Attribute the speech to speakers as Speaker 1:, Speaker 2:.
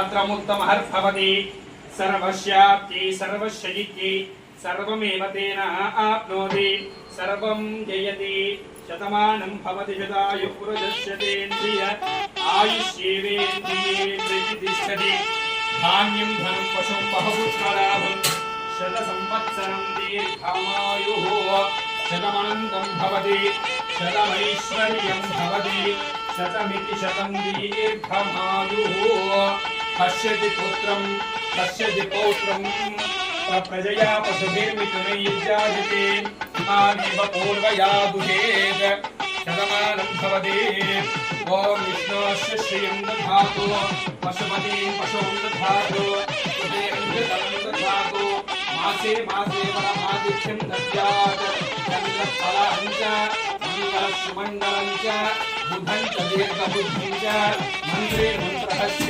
Speaker 1: అత్రముత్తమహర్భవతి సర్వశ్యాప్తి సర్వశయిత్యై సర్వమేవ తేన ఆప్నోతి సర్వం జయతి. శతమానం భవతి శతాయు పురదశ్యతేంద్రియ ఆయుష్యేవేంద్రియే ప్రతిష్టతి. ధాన్యం ధనం పశుం బహుపుత్రలాభం. శత సంవత్సరం దీర్ఘమాయు శతమనంతం భవతి. శతమైశ్వర్యం భవతి. శతమితి శతం దీర్ఘమాయు पश्यति पुत्रं पश्यति पौत्रं प्रजया पशुभिर्मिथुनैर्जायते इमानेव पूर्वया बुधेत् शतमानं भवति। ॐ विष्णोस्य श्रियं दधातु पशुपतिं पशुं दधातु दधातु मासे मासे वरमादित्यं दद्यात्। चन्द्रफलं च मङ्गलसुमङ्गलं च बुधं च दीर्घबुद्धिं च, मन्त्रे मन्त्रहस्यं